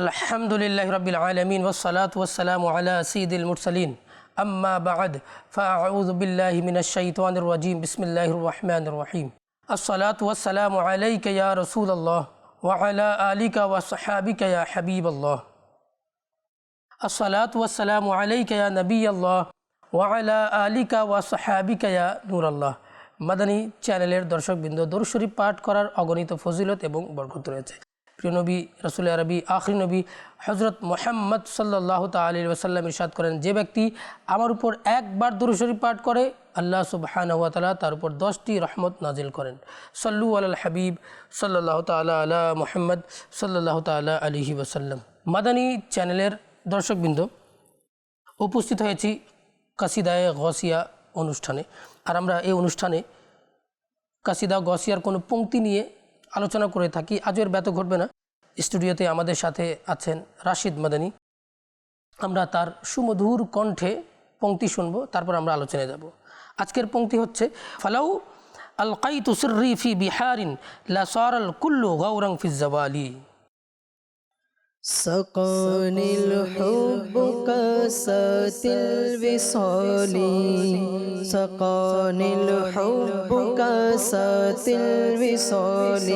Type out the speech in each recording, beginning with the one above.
আলহামদুলিল্লাহ রবিল আলমিন ওসলাত ওসালাম আলা সঈদুল মুরসলিন। আম্মা বাদ ফাউদ্বিল্লাহ মিনাশাইতানুর রাজিম। বিসমিল্লাহ রহমান রহিম। আসসালাত ওয়াসালাম আলাইকা ইয়া রসুল্লাহ ওয়ালা আলিকা ওয়াসাহাবিকা ইয়া হাবিবাল্লাহ। আসসালাত ওয়াসালাম আলাইকা ইয়া নবীল্লাহ ওয়ালা আলিকা ওয়াসাহাবিকা ইয়া নূরাল্লাহ। মাদানী চ্যানেলের দর্শকবৃন্দ দরুশরী পাঠ করার অগণিত ফজিলত এবং বরকত রয়েছে। প্রিয় নবী, রসুল আরবি, আখরি নবী হজরত মোহাম্মদ সাল্লাহ তালি ওসাল্লাম ইরশাদ করেন, যে ব্যক্তি আমার উপর একবার দরুদ শরীফ পাঠ করে, আল্লাহ সুবাহানওয়াতালা তার উপর দশটি রহমত নাজিল করেন। সল্লু আল হাবিব সাল্লাহ তালা আলা মোহাম্মদ সাল্লাহ তালা আলহি ওসাল্লাম মাদানী চ্যানেলের দর্শকবৃন্দ, উপস্থিত হয়েছি কাসিদায় গসিয়া অনুষ্ঠানে। আর আমরা এই অনুষ্ঠানে কাসিদা গসিয়ার কোনো পংক্তি নিয়ে আলোচনা করে থাকি। আজও এর ব্যত ঘটবে না। স্টুডিওতে আমাদের সাথে আছেন রাশিদ মাদানী। আমরা তার সুমধুর কণ্ঠে পঙ্ক্তি শুনব, তারপর আমরা আলোচনায় যাব। আজকের পঙ্ক্তি হচ্ছে, ফালাউ আল কাই তুসরি ফি বিহারিন লা সারাল কুল্লু গৌরং ফি জাওয়ালি। سقاني الحب كاسات الوصال. سقاني الحب كاسات الوصال.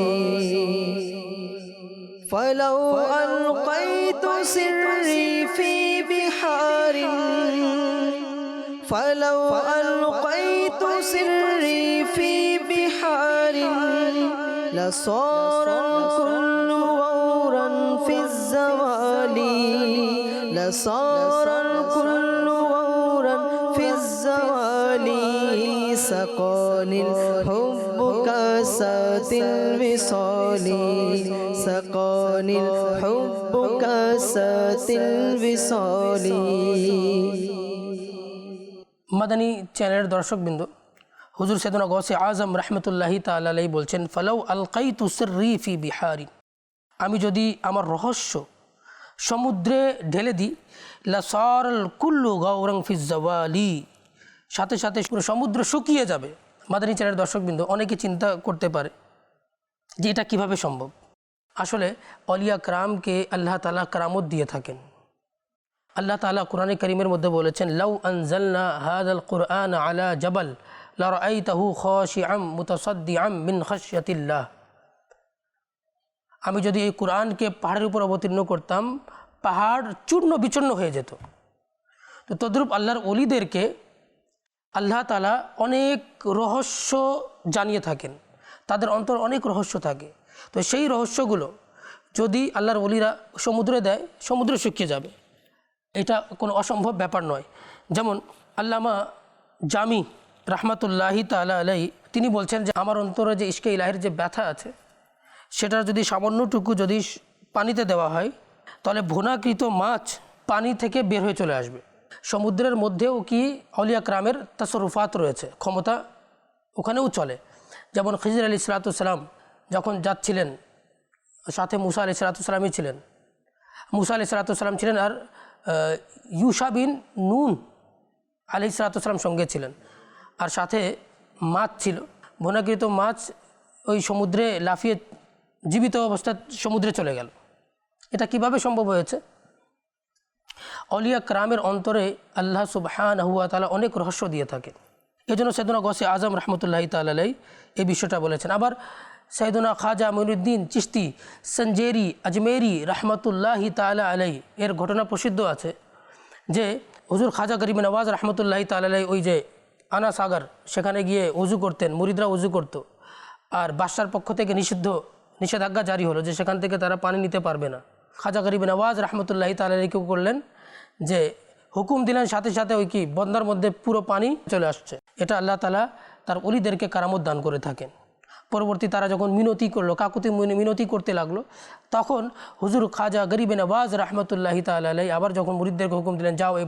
فلو ألقيت سري في بحار. فلو ألقيت سري في بحار. لصار الكل في الزوال لصار الكل غورا في الزوال سقاني الحب كاسات الوصال سقاني الحب كاسات الوصال মাদানী চ্যানেলের দর্শকবৃন্দ হুজুর সেদনা গসে আজম রহমতুল্লাহি তালাই বলছেন ফালাউ আলকাই তুসরি ফি বিহারি আমি যদি আমার রহস্য সমুদ্রে ঢেলে দিই লাসারল কুল্লু গৌরং ফি জওয়ালি। সাথে সাথে পুরো সমুদ্র শুকিয়ে যাবে। মাদানী চ্যানেলের দর্শকবৃন্দ অনেকে চিন্তা করতে পারে যে এটা কীভাবে সম্ভব। আসলে অলিয়া ক্রামকে আল্লাহ তালা কারামত দিয়ে থাকেন। আল্লাহ তালা কোরআনে করিমের মধ্যে বলেছেন, লাউ আনজালনা হাদাল কুরআন আলা জবল লারাইতাহু খাশিআম মুতাসাদ্দিআম মিন খাশিয়াতিল্লাহ। আমি যদি এই কোরআনকে পাহাড়ের উপর অবতীর্ণ করতাম, পাহাড় চূর্ণ বিচূর্ণ হয়ে যেত। তো তদ্রূপ আল্লাহর অলিদেরকে আল্লাহ তালা অনেক রহস্য জানিয়ে থাকেন। তাদের অন্তর অনেক রহস্য থাকে। তো সেই রহস্যগুলো যদি আল্লাহর অলিরা সমুদ্রে দেয়, সমুদ্র শুকিয়ে যাবে। এটা কোনো অসম্ভব ব্যাপার নয়। যেমন আল্লামা জামি রাহমাতুল্লাহি তালা আলাই তিনি বলছেন যে, আমার অন্তরে যে ইস্কে ইলাহের যে ব্যথা আছে সেটার যদি সামান্যটুকু যদি পানিতে দেওয়া হয়, তাহলে ভুনাকৃত মাছ পানি থেকে বের হয়ে চলে আসবে। সমুদ্রের মধ্যেও কি অলিয়া ক্রামের তাসরুফাত রয়েছে? ক্ষমতা ওখানেও চলে। যেমন খিজির আলী সালাতাম যখন যাচ্ছিলেন, সাথে মুসা আলি সালাতামই ছিলেন। মুসা আলি সালাতাম ছিলেন আর ইউসা বিন নুন আলি সালাতাম সঙ্গে ছিলেন। আর সাথে মাছ ছিল। ভনাকৃত মাছ ওই সমুদ্রে লাফিয়ে জীবিত অবস্থায় সমুদ্রে চলে গেল। এটা কীভাবে সম্ভব হয়েছে? অলিয়া ক্রামের অন্তরে আল্লাহ সুবহান হুয়া তালা অনেক রহস্য দিয়ে থাকে। এজন্য সৈদুনা গসে আজম রহমতুল্লাহ তালাই এই বিষয়টা বলেছেন। আবার সৈদুনা খাজা মঈনুদ্দিন চিস্তি সঞ্জেরি আজমেরি রহমতুল্লাহ তালা আলাই এর ঘটনা প্রসিদ্ধ আছে যে হুজুর খাজা গরিব নওয়াজ রহমতুল্লাহ তালাই ওই যে আনা সাগর সেখানে গিয়ে উজু করতেন, মুরিদরা উজু করত। আর বাদশার পক্ষ থেকে নিষিদ্ধ নিষেধাজ্ঞা জারি হলো যে সেখান থেকে তারা পানি নিতে পারবে না। খাজা গরিব নওয়াজ রহমতুল্লাহ তালাই কেউ করলেন যে, হুকুম দিলেন, সাথে সাথে ওই কি বন্দার মধ্যে পুরো পানি চলে আসছে। এটা আল্লাহ তালা তার অলিদেরকে কারামত দান করে থাকেন। পরবর্তী তারা যখন মিনতি করল, কাকুতি মিন- মিনতি করতে লাগল, তখন হুজুর খাজা গরিবে নওয়াজ রহমতুল্লাহি তালাই আবার যখন মুরিদদেরকে হুকুম দিলেন, যাও এই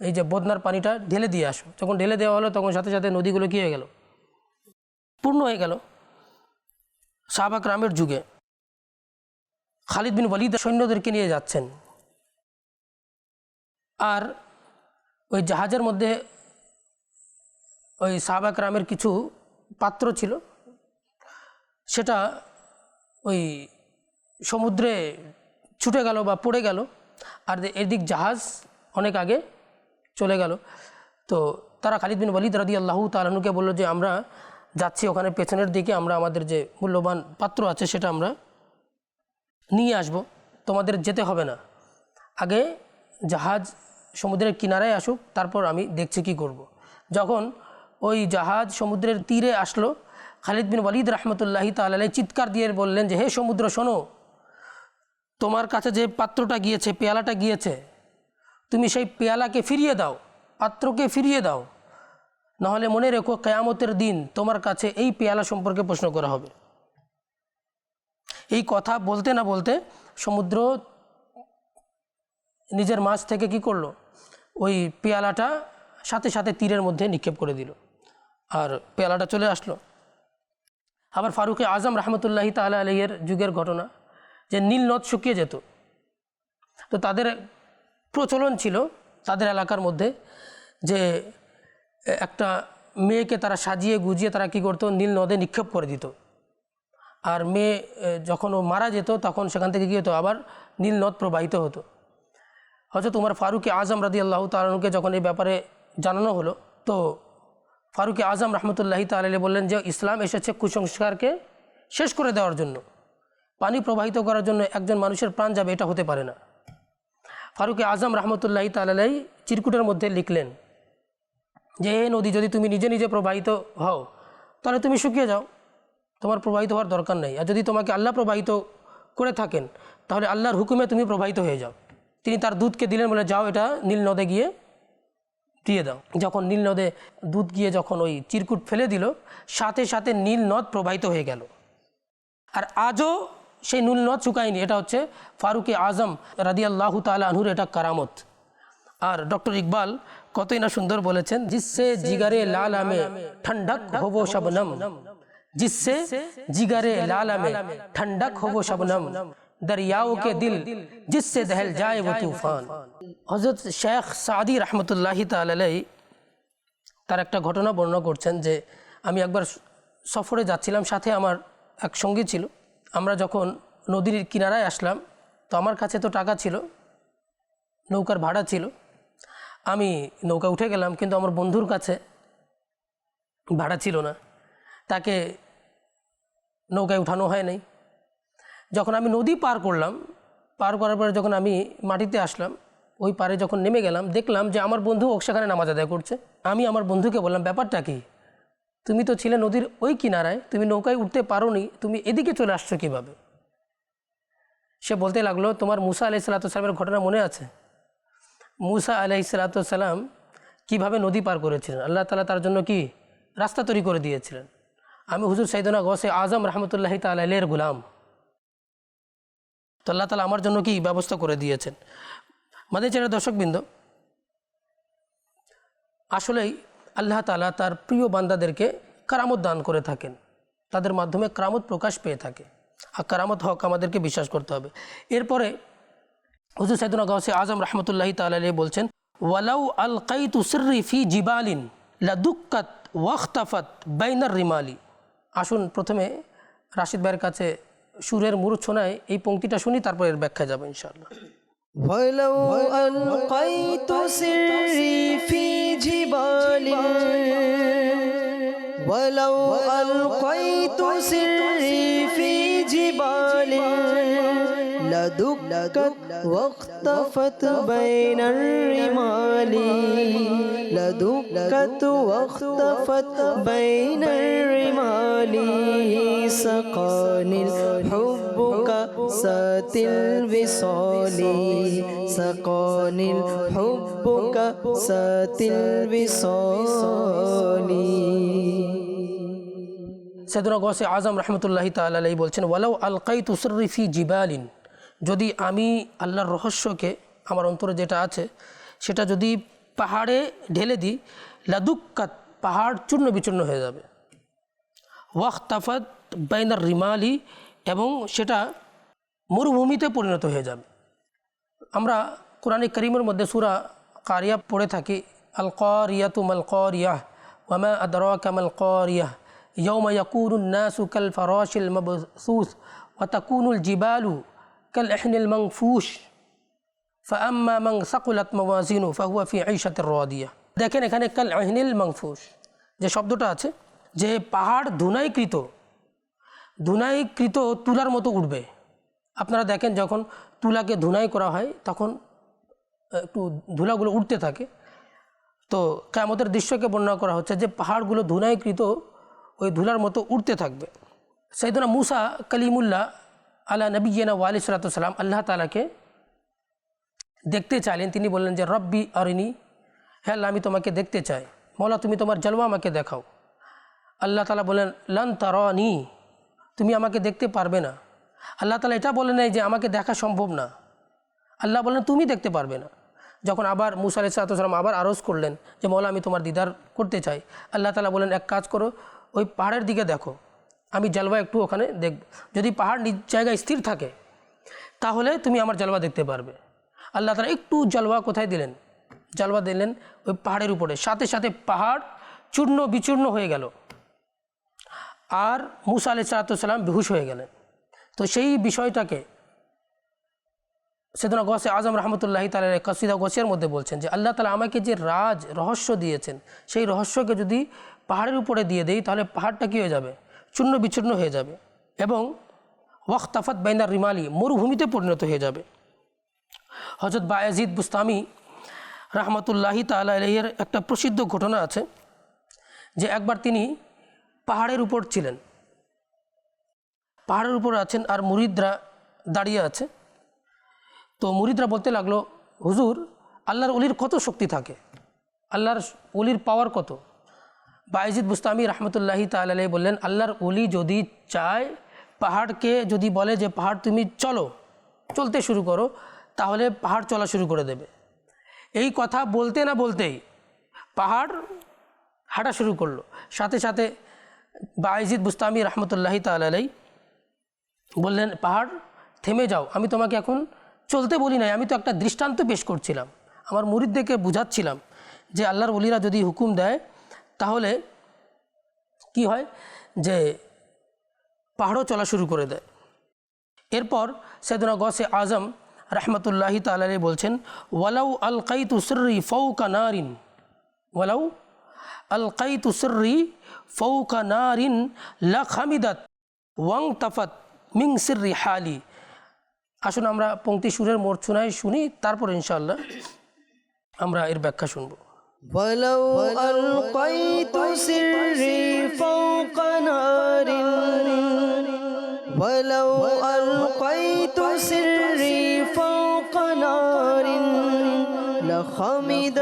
এই যে বদনার পানিটা ঢেলে দিয়ে আসো। যখন ঢেলে দেওয়া হলো, তখন সাথে সাথে নদীগুলো কী হয়ে গেল? পূর্ণ হয়ে গেল। শাহবাগ রামের যুগে খালিদ বিন ওয়ালিদ সৈন্যদেরকে নিয়ে যাচ্ছেন। আর ওই জাহাজের মধ্যে ওই সাহাবাক রামের কিছু পাত্র ছিল, সেটা ওই সমুদ্রে ছুটে গেল বা পড়ে গেল, আর এদিক জাহাজ অনেক আগে চলে গেল। তো তারা খালিদ বিন ওয়ালিদ রাদি আল্লাহ তালানুকে বলল যে, আমরা যাচ্ছি, ওখানে পেছনের দিকে আমরা আমাদের যে মূল্যবান পাত্র আছে সেটা আমরা নিয়ে আসব তোমাদের যেতে হবে না আগে জাহাজ সমুদ্রের কিনারায় আসুক, তারপর আমি দেখছি কি করব। যখন ওই জাহাজ সমুদ্রের তীরে আসলো, খালিদ বিন ওয়ালিদ রহমতুল্লাহি তালাই চিৎকার দিয়ে বললেন যে, হে সমুদ্র, শোনো, তোমার কাছে যে পাত্রটা গিয়েছে, পেয়ালাটা গিয়েছে, তুমি সেই পেয়ালাকে ফিরিয়ে দাও, পাত্রকে ফিরিয়ে দাও নাহলে মনে রেখো কেয়ামতের দিন তোমার কাছে এই পেয়ালা সম্পর্কে প্রশ্ন করা হবে। এই কথা বলতে না বলতে সমুদ্র নিজের মাছ থেকে কি করল? ওই পেয়ালাটা সাথে সাথে তীরের মধ্যে নিক্ষেপ করে দিল আর পেয়ালাটা চলে আসলো। আবার ফারুকে আজম রহমতুল্লাহি তালা আলহের যুগের ঘটনা, যে নীল নদ শুকিয়ে যেত। তো তাদের প্রচলন ছিল তাদের এলাকার মধ্যে যে একটা মেয়েকে তারা সাজিয়ে গুজিয়ে তারা কী করতো? নীল নদে নিক্ষেপ করে দিত। আর মেয়ে যখন ও মারা যেত, তখন সেখান থেকে কী হতো? আবার নীল নদ প্রবাহিত হতো। হয়তো তোমার ফারুকে আজম রাদি আল্লাহ তালকে যখন এই ব্যাপারে জানানো হলো, তো ফারুকে আজম রহমতুল্লাহি তালি বললেন যে, ইসলাম এসেছে কুসংস্কারকে শেষ করে দেওয়ার জন্য। পানি প্রবাহিত করার জন্য একজন মানুষের প্রাণ যাবে, এটা হতে পারে না। ফারুকে আজম রহমতুল্লাহি তালাই চিরকুটের মধ্যে লিখলেন যে হে নদী যদি তুমি নিজে নিজে প্রবাহিত হও, তাহলে তুমি শুকিয়ে যাও। তোমার প্রবাহিত হওয়ার দরকার নেই। আর যদি তোমাকে আল্লাহ প্রবাহিত করে থাকেন, তাহলে আল্লাহর হুকুমে তুমি প্রবাহিত হয়ে যাও। তিনি তার দুধকে দিলেন বলে, যাও এটা নীল নদে গিয়ে দিয়ে দাও। যখন নীল নদে দুধ গিয়ে যখন ওই চিরকুট ফেলে দিল, সাথে সাথে নীল নদ প্রবাহিত হয়ে গেল। আর আজও সেই নীল নদ শুকায়নি। এটা হচ্ছে ফারুকে আজম রাদিয়াল্লাহু তাআলা আনহুর এটা কারামত। আর ডক্টর ইকবাল কতই না সুন্দর বলেছেন, জিসে জিগারে লাল আমে ঠান্ডাক হব শবনম। জিসে জিগারে লাল আমে ঠান্ডাক হব শবনম। দরিয়াও কে দিল, জিসে দহল যায় ও তুফান। হজরত শেখ সাদি রহমতুল্লাহি তালাই তার একটা ঘটনা বর্ণনা করছেন যে, আমি একবার সফরে যাচ্ছিলাম, সাথে আমার এক সঙ্গী ছিল। আমরা যখন নদীর কিনারায় আসলাম, তো আমার কাছে তো টাকা ছিল, নৌকার ভাড়া ছিল। আমি নৌকা উঠে গেলাম, কিন্তু আমার বন্ধুর কাছে ভাড়া ছিল না। তাকে নৌকায় উঠানো হয় নাই। যখন আমি নদী পার করলাম, পার করার পরে যখন আমি মাটিতে আসলাম, ওই পারে যখন নেমে গেলাম, দেখলাম যে আমার বন্ধু সেখানে নামাজ আদায় করছে। আমি আমার বন্ধুকে বললাম, ব্যাপারটা কি? তুমি তো ছিলে নদীর ওই কিনারায়, তুমি নৌকায় উঠতে পারো নি তুমি এদিকে চলে আসছো কীভাবে? সে বলতে লাগল, তোমার মুসা আলাই সাল্লাতামের ঘটনা মনে আছে? মুসা আলাই সাল্লাতাম কীভাবে নদী পার করেছিলেন? আল্লাহ তালা তার জন্য কি রাস্তা তৈরি করে দিয়েছিলেন? আমি হুজুর সাইদুনা গসে আজম রহমতুল্লাহ তালের গুলাম। তো আল্লাহ তালা আমার জন্য কি ব্যবস্থা করে দিয়েছেন? মাদের চেরা দর্শকবৃন্দ, আসলেই আল্লাহ তালা তার প্রিয় বান্দাদেরকে কারামত দান করে থাকেন। তাদের মাধ্যমে কারামত প্রকাশ পেয়ে থাকে। আর কারামত হক আমাদেরকে বিশ্বাস করতে হবে। এরপরে হুজুর সাইদুনা গসে আজম রহমতুল্লাহ তালাই বলছেন ওয়ালাউ আল কাইতু সিররি ফি জিবালিন লাদুক্কাত ওয়াখতাফাত বাইনার রিমালি আসুন প্রথমে রাশিদ ভাইয়ের কাছে সুরের মূর্ছনায় এই পংক্তিটা শুনি তারপর এর ব্যাখ্যা যাবো ইনশাআল্লাহ ولو ألقيت سري في جبال ولو ألقيت سري لدكت واختفت بين الرمال لدكت واختفت بين الرمال سقاني الحب كأسات الوصال سقاني الحب كأسات الوصال সৈদুনা গসে আজম রহমতুল্লাহি তালাই বলছেন ওয়ালাউ আলকাই তুসরিফি জিবালিন যদি আমি আল্লাহর রহস্যকে, আমার অন্তরে যেটা আছে, সেটা যদি পাহাড়ে ঢেলে দিই, লাদুক্কাত পাহাড় চূর্ণ বিচূর্ণ হয়ে যাবে। ওয়াখতাফাত বাইনার রিমালি এবং সেটা মরুভূমিতে পরিণত হয়ে যাবে। আমরা কোরআনে করিমের মধ্যে সুরা কারিয়া পড়ে থাকি আল করিয়া তুমাল করিয়া ওয়ামা আদরা কামাল করিয়া ইয়ৌমা ইয়াকুন নাসু কাল ফরাশিল মবসুস ওয়াতাকুনুল জিবালু এহনিল মংফুস ফাম্মা মং সাকুলাত মওয়াজিনু ফাহুয়া ফি আইসাতের রদিয়া দেখেন এখানে কাল এহনিল মংফুস যে শব্দটা আছে, যে পাহাড় ধুনাইকৃত ধুনাইকৃত তুলার মতো উঠবে। আপনারা দেখেন যখন তুলাকে ধুনাই করা হয়, তখন একটু ধুলাগুলো উঠতে থাকে। তো কেমতের দৃশ্যকে বর্ণনা করা হচ্ছে যে পাহাড়গুলো ধুনাইকৃত ওই ধুলার মতো উঠতে থাকবে। সেই সৈদনা মুসা কালিমুল্লাহ আলা নবীনা ওয়ালি সালাতাম আল্লাহ তালাকে দেখতে চাইলেন। তিনি বললেন যে রব্বি অরিনি হ্যাঁ আল্লাহ, আমি তোমাকে দেখতে চাই। মৌলা তুমি তোমার জলওয়া আমাকে দেখাও। আল্লাহ তালা বলেন লন তারনি তুমি আমাকে দেখতে পারবে না। আল্লাহ তালা এটা বলে নাই যে আমাকে দেখা সম্ভব না। আল্লাহ বলেন তুমি দেখতে পারবে না। যখন আবার মুসা আলি সালাতাম আবার আরজ করলেন যে মৌলা আমি তোমার দিদার করতে চাই। আল্লাহ তালা বলেন এক কাজ করো ওই পাহাড়ের দিকে দেখো। আমি জলবা একটু ওখানে দেখব। যদি পাহাড় নিজ জায়গায় স্থির থাকে, তাহলে তুমি আমার জলবা দেখতে পারবে। আল্লাহ তালা একটু জলবা কোথায় দিলেন? জলবা দিলেন ওই পাহাড়ের উপরে। সাথে সাথে পাহাড় চূর্ণ বিচূর্ণ হয়ে গেল। আর মুসা আলি সালাতাম বেহুশ হয়ে গেলেন। তো সেই বিষয়টাকে সেদিন গসে আজম রহমতুল্লাহ তালের কসিদা গসিয়ার মধ্যে বলছেন যে, আল্লাহ তালা আমাকে যে রাজ, রহস্য দিয়েছেন, সেই রহস্যকে যদি পাহাড়ের উপরে দিয়ে দেই, তাহলে পাহাড়টা কী হয়ে যাবে? চূর্ণ বিচূর্ণ হয়ে যাবে এবং ওয়াক্তাফত বাইনার রিমালি মরুভূমিতে পরিণত হয়ে যাবে। হজরত বায়াজিদ বুস্তামি রহমতুল্লাহি তালা এর একটা প্রসিদ্ধ ঘটনা আছে, যে একবার তিনি পাহাড়ের উপর ছিলেন। পাহাড়ের উপর আছেন আর মুরিদরা দাঁড়িয়ে আছে। তো মুরিদরা বলতে লাগল, হুজুর, আল্লাহর অলির কত শক্তি থাকে? আল্লাহর অলির পাওয়ার কত? বাইজিদ বুস্তামি রহমতুল্লাহি তালাই বললেন, আল্লাহর অলি যদি চায়, পাহাড়কে যদি বলে যে, পাহাড় তুমি চলো, চলতে শুরু করো, তাহলে পাহাড় চলা শুরু করে দেবে। এই কথা বলতে না বলতেই পাহাড় হাঁটা শুরু করল। সাথে সাথে বাইজিদ বুস্তামি রহমতুল্লাহি তালাই বললেন, পাহাড়, থেমে যাও, আমি তোমাকে এখন চলতে বলি নাই, আমি তো একটা দৃষ্টান্ত পেশ করছিলাম। আমার মুরিদদেরকে বুঝাচ্ছিলাম যে, আল্লাহর বলিরা যদি হুকুম দেয় তাহলে কি হয় যে পাহাড়ও চলা শুরু করে দেয়। এরপর সেদনা গসে আজম রহমতুল্লাহি তালাই বলছেন, ওয়ালাউ আল কাইতু সর্রি ফৌকা নারিন। ওয়ালাউ আল কাইতু সর্রি ফৌকা নারিন লা ওয়াং তাফাত মিং সিররি হালি। আসুন আমরা পঙ্ক্তি সুরের মূর্ছনায় শুনি, তারপর ইনশাল্লাহ আমরা এর ব্যাখ্যা শুনব। ولو ألقيت سري فوق نار ولو ألقيت سري فوق نار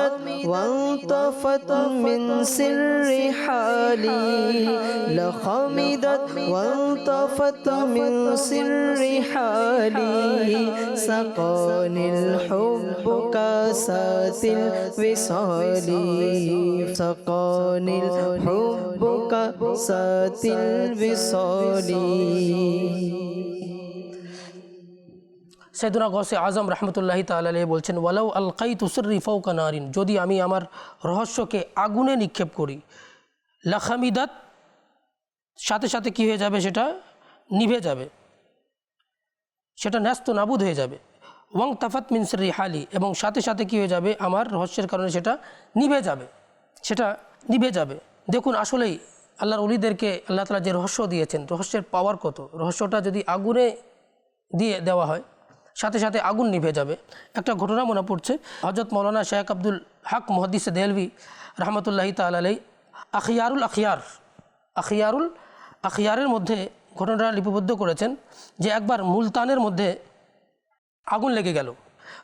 لخمدت وانطفت من سر حالي. لخمدت وانطفت من سر حالي. سقاني الحب كاسات الوصال. سقاني الحب كاسات الوصال. সৈদুনা গসে আজম রহমতুল্লাহি তাল্লাহ বলছেন, ওয়ালাউ আল কাই তুসরি ফৌকা নারিন, যদি আমি আমার রহস্যকে আগুনে নিক্ষেপ করি, লাখামিদাত, সাথে সাথে কি হয়ে যাবে সেটা? নিভে যাবে। সেটা ন্যস্ত নাবুদ হয়ে যাবে। ওয়াং তাফাত মিনসরি হালি, এবং সাথে সাথে কি হয়ে যাবে? আমার রহস্যের কারণে সেটা নিভে যাবে। সেটা নিভে যাবে। দেখুন, আসলেই আল্লাহর অলিদেরকে আল্লাহ তালা যে রহস্য দিয়েছেন, রহস্যের পাওয়ার কত? রহস্যটা যদি আগুনে দিয়ে দেওয়া হয় সাথে সাথে আগুন নিভে যাবে। একটা ঘটনা মনে পড়ছে। হজরত মৌলানা শেখ আব্দুল হক মহদিস দেলভি রহমতুল্লাহি তালাই আখিয়ারুল আখিয়ার, আখিয়ারুল আখিয়ারের মধ্যে ঘটনাটা লিপিবদ্ধ করেছেন যে একবার মুলতানের মধ্যে আগুন লেগে গেল।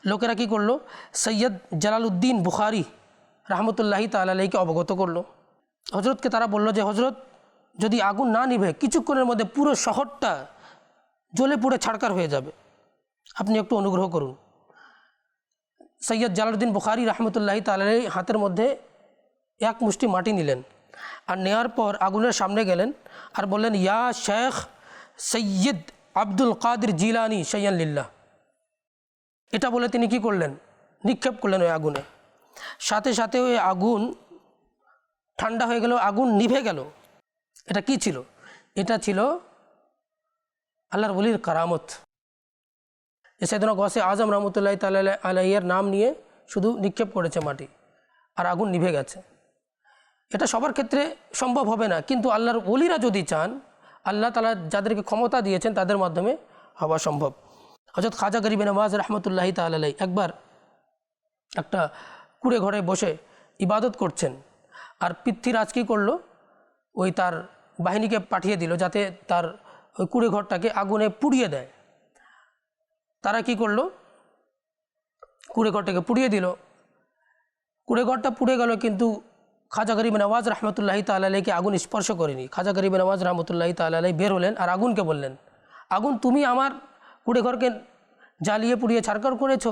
লোকেরা কী করল? সৈয়দ জালালউদ্দিন বুখারি রহমতুল্লাহি তালাইকে অবগত করল। হজরতকে তারা বলল যে হজরত যদি আগুন না নিভে, কিছুক্ষণের মধ্যে পুরো শহরটা জ্বলে পুড়ে ছাড়কার হয়ে যাবে। আপনি একটু অনুগ্রহ করুন। সৈয়দ জালালউদ্দিন বুখারি রহমতুল্লাহি তালাই হাতের মধ্যে এক মুষ্টি মাটি নিলেন আর নেওয়ার পর আগুনের সামনে গেলেন আর বললেন, ইয়া শেখ সৈয়দ আব্দুল কাদের জিলানি সৈয়ান লিল্লাহ। এটা বলে তিনি কি করলেন? নিক্ষেপ করলেন ওই আগুনে। সাথে সাথে ওই আগুন ঠান্ডা হয়ে গেল, আগুন নিভে গেল। এটা কি ছিল? এটা ছিল আল্লাহর বলির কারামত। সেদিন গসে আজম রহমতুল্লাহ তাল আলাইয়ের নাম নিয়ে শুধু নিক্ষেপ করেছে মাটি আর আগুন নিভে গেছে। এটা সবার ক্ষেত্রে সম্ভব হবে না, কিন্তু আল্লাহর ওলিরা যদি চান, আল্লাহ তালা যাদেরকে ক্ষমতা দিয়েছেন তাদের মাধ্যমে হওয়া সম্ভব। হজরত খাজা গরিব নওয়াজ রহমতুল্লাহি তালাই একবার একটা কুড়ে ঘরে বসে ইবাদত করছেন আর পৃথ্বীরাজ কী করল? ওই তার বাহিনীকে পাঠিয়ে দিল যাতে তার ওই কুড়ে ঘরটাকে আগুনে পুড়িয়ে দেয়। তারা কি করল? কুড়ে ঘরটাকে পুড়িয়ে দিল। কুড়ে ঘরটা পুড়ে গেল কিন্তু খাজা গরিব নওয়াজ রহমতুল্লাহি তালাইকে আগুন স্পর্শ করেনি। খাজা গরিব নওয়াজ রহমতুল্লাহি তালাই বের হলেন আর আগুনকে বললেন, আগুন তুমি আমার কুড়ে ঘরকে জ্বালিয়ে পুড়িয়ে ছাড়কার করেছ?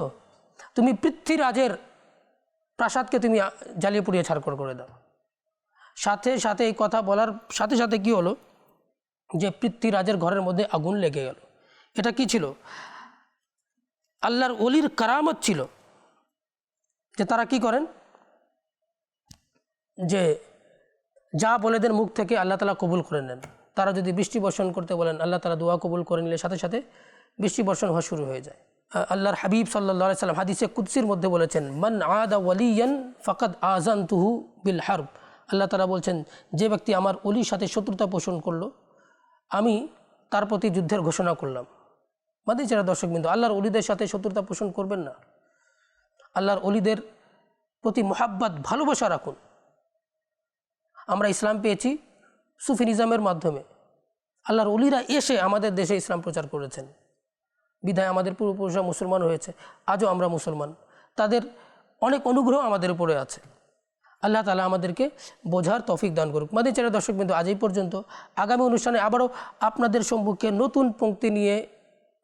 তুমি পৃথ্বীরাজের প্রাসাদকে তুমি জ্বালিয়ে পুড়িয়ে ছাড়কর করে দাও। সাথে সাথে এই কথা বলার সাথে সাথে কি হলো? যে পৃথ্বীরাজের ঘরের মধ্যে আগুন লেগে গেল। এটা কি ছিল? আল্লাহর অলির কারামত ছিল যে তারা কি করেন? যে যা বলে দেন মুখ থেকে আল্লাহ তালা কবুল করে নেন। তারা যদি বৃষ্টি বর্ষণ করতে বলেন, আল্লাহ তালা দোয়া কবুল করে নিলে সাথে সাথে বৃষ্টি বর্ষণ হওয়া শুরু হয়ে যায়। আল্লাহর হাবিব সাল্লাহ সাল্লাম হাদিসে কুৎসির মধ্যে বলেছেন, মান আদা ওয়ালিয়ান ফকাদ আজান তুহু বিল হারব। আল্লাহ তালা বলছেন, যে ব্যক্তি আমার অলির সাথে শত্রুতা পোষণ করল, আমি তার প্রতি যুদ্ধের ঘোষণা করলাম। মাদি যারা দর্শক বিন্দু আল্লাহর অলিদের সাথে শত্রুতা পোষণ করবেন না। আল্লাহর অলিদের প্রতি মোহাব্বত, ভালোবাসা রাখুন। আমরা ইসলাম পেয়েছি সুফি নিজামের মাধ্যমে। আল্লাহর অলিরা এসে আমাদের দেশে ইসলাম প্রচার করেছেন। বিধায় আমাদের পূর্বপুরুষরা মুসলমান হয়েছে, আজও আমরা মুসলমান। তাদের অনেক অনুগ্রহ আমাদের উপরে আছে। আল্লাহ তালা আমাদেরকে বোঝার তফিক দান করুক। মাদের চারা দর্শক বিন্দু আজ এই পর্যন্ত। আগামী অনুষ্ঠানে আবারও আপনাদের সম্মুখে নতুন পঙ্ক্তি নিয়ে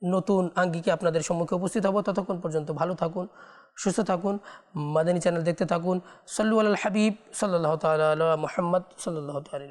নতুন আঙ্গিকে আপনাদের সম্মুখে উপস্থিত হব। ততক্ষণ পর্যন্ত ভালো থাকুন, সুস্থ থাকুন, মাদানী চ্যানেল দেখতে থাকুন। সল্লু আল হাবিব সাল্লাহ তাল মোহাম্মদ সাল্লাহ তালী